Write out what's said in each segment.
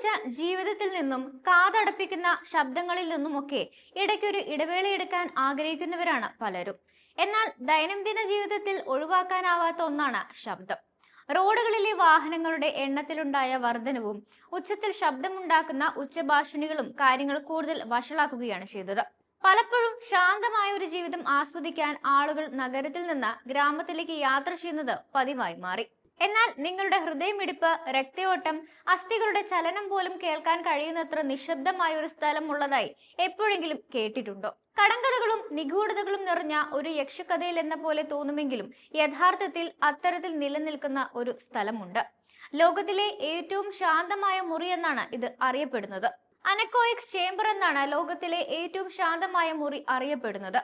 പിടിച്ച ജീവിതത്തിൽ നിന്നും കാതടപ്പിക്കുന്ന ശബ്ദങ്ങളിൽ നിന്നുമൊക്കെ ഇടയ്ക്കൊരു ഇടവേളയെടുക്കാൻ ആഗ്രഹിക്കുന്നവരാണ് പലരും. എന്നാൽ ദൈനംദിന ജീവിതത്തിൽ ഒഴിവാക്കാനാവാത്ത ഒന്നാണ് ശബ്ദം. റോഡുകളിലെ വാഹനങ്ങളുടെ എണ്ണത്തിലുണ്ടായ വർധനവും ഉച്ചത്തിൽ ശബ്ദമുണ്ടാക്കുന്ന ഉച്ചഭാഷണികളും കാര്യങ്ങൾ കൂടുതൽ വഷളാക്കുകയാണ് ചെയ്തത്. പലപ്പോഴും ശാന്തമായ ഒരു ജീവിതം ആസ്വദിക്കാൻ ആളുകൾ നഗരത്തിൽ നിന്ന് ഗ്രാമത്തിലേക്ക് യാത്ര ചെയ്യുന്നത് പതിവായി മാറി. എന്നാൽ നിങ്ങളുടെ ഹൃദയമിടിപ്പ് രക്തയോട്ടം അസ്ഥികളുടെ ചലനം പോലും കേൾക്കാൻ കഴിയുന്നത്ര നിശബ്ദമായ ഒരു സ്ഥലം ഉള്ളതായി എപ്പോഴെങ്കിലും കേട്ടിട്ടുണ്ടോ? കടങ്കഥകളും നിഗൂഢതകളും നിറഞ്ഞ ഒരു യക്ഷകഥയിൽ എന്ന പോലെ തോന്നുമെങ്കിലും യഥാർത്ഥത്തിൽ അത്തരത്തിൽ നിലനിൽക്കുന്ന ഒരു സ്ഥലമുണ്ട്. ലോകത്തിലെ ഏറ്റവും ശാന്തമായ മുറി എന്നാണ് ഇത് അറിയപ്പെടുന്നത്. അനക്കോയിക് ചേംബർ എന്നാണ് ലോകത്തിലെ ഏറ്റവും ശാന്തമായ മുറി അറിയപ്പെടുന്നത്.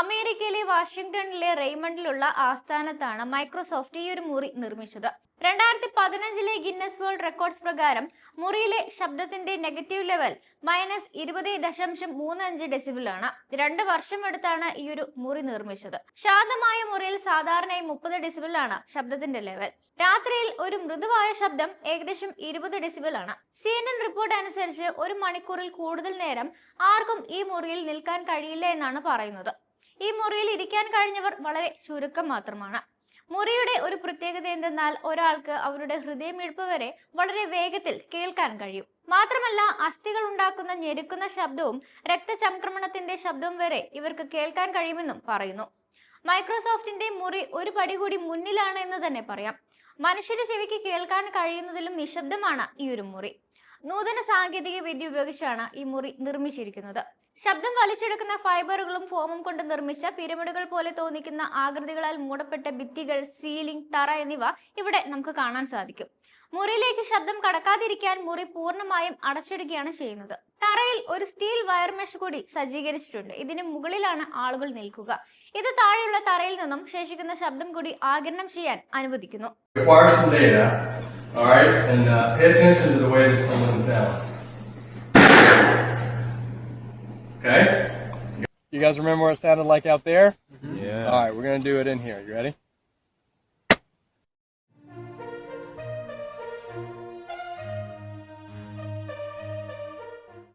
അമേരിക്കയിലെ വാഷിംഗ്ടണിലെ റെയ്മണ്ടിലുള്ള ആസ്ഥാനത്താണ് മൈക്രോസോഫ്റ്റ് ഈ ഒരു മുറി നിർമ്മിച്ചത്. രണ്ടായിരത്തി പതിനഞ്ചിലെ ഗിന്നസ് വേൾഡ് റെക്കോർഡ്സ് പ്രകാരം മുറിയിലെ ശബ്ദത്തിന്റെ നെഗറ്റീവ് ലെവൽ മൈനസ് ഇരുപത് ദശാംശം മൂന്ന് അഞ്ച് ഡെസിബിൾ ആണ്. രണ്ട് വർഷം എടുത്താണ് ഈ ഒരു മുറി നിർമ്മിച്ചത്. ശാന്തമായ മുറിയിൽ സാധാരണയായി മുപ്പത് ഡെസിബിൾ ആണ് ശബ്ദത്തിന്റെ ലെവൽ. രാത്രിയിൽ ഒരു മൃദുവായ ശബ്ദം ഏകദേശം ഇരുപത് ഡെസിബിൾ ആണ്. സി എൻ എൻ റിപ്പോർട്ട് അനുസരിച്ച് ഒരു മണിക്കൂറിൽ കൂടുതൽ നേരം ആർക്കും ഈ മുറിയിൽ നിൽക്കാൻ കഴിയില്ല എന്നാണ് പറയുന്നത്. ഈ മുറിയിൽ ഇരിക്കാൻ കഴിഞ്ഞവർ വളരെ ചുരുക്കം മാത്രമാണ്. മുറിയുടെ ഒരു പ്രത്യേകത എന്തെന്നാൽ ഒരാൾക്ക് അവരുടെ ഹൃദയമിടിപ്പ് വരെ വളരെ വേഗത്തിൽ കേൾക്കാൻ കഴിയും. മാത്രമല്ല അസ്ഥികൾ ഉണ്ടാക്കുന്ന ഞെരുക്കുന്ന ശബ്ദവും രക്തചംക്രമണത്തിന്റെ ശബ്ദവും വരെ ഇവർക്ക് കേൾക്കാൻ കഴിയുമെന്നും പറയുന്നു. മൈക്രോസോഫ്റ്റിന്റെ മുറി ഒരു പടി കൂടി മുന്നിലാണ് എന്ന് തന്നെ പറയാം. മനുഷ്യരുടെ ചെവിക്ക് കേൾക്കാൻ കഴിയുന്നതിലും നിശബ്ദമാണ് ഈ ഒരു മുറി. നൂതന സാങ്കേതിക വിദ്യ ഉപയോഗിച്ചാണ് ഈ മുറി നിർമ്മിച്ചിരിക്കുന്നത്. ശബ്ദം വലിച്ചെടുക്കുന്ന ഫൈബറുകളും ഫോമും കൊണ്ട് നിർമ്മിച്ച പിരമിഡുകൾ പോലെ തോന്നിക്കുന്ന ആകൃതികളാൽ മൂടപ്പെട്ട ഭിത്തികൾ സീലിംഗ് തറ എന്നിവ ഇവിടെ നമുക്ക് കാണാൻ സാധിക്കും. മുറിയിലേക്ക് ശബ്ദം കടക്കാതിരിക്കാൻ മുറി പൂർണമായും അടച്ചിടുകയാണ് ചെയ്യുന്നത്. തറയിൽ ഒരു സ്റ്റീൽ വയർ മെഷ് കൂടി സജ്ജീകരിച്ചിട്ടുണ്ട്. ഇതിന് മുകളിലാണ് ആളുകൾ നിൽക്കുക. ഇത് താഴെയുള്ള തറയിൽ നിന്നും ശേഷിക്കുന്ന ശബ്ദം കൂടി ആകിരണം ചെയ്യാൻ അനുവദിക്കുന്നു. All right, and uh, pay attention to the way this balloon sounds. Okay? You guys remember what it sounded like out there? Yeah. All right, we're gonna do it in here. You ready?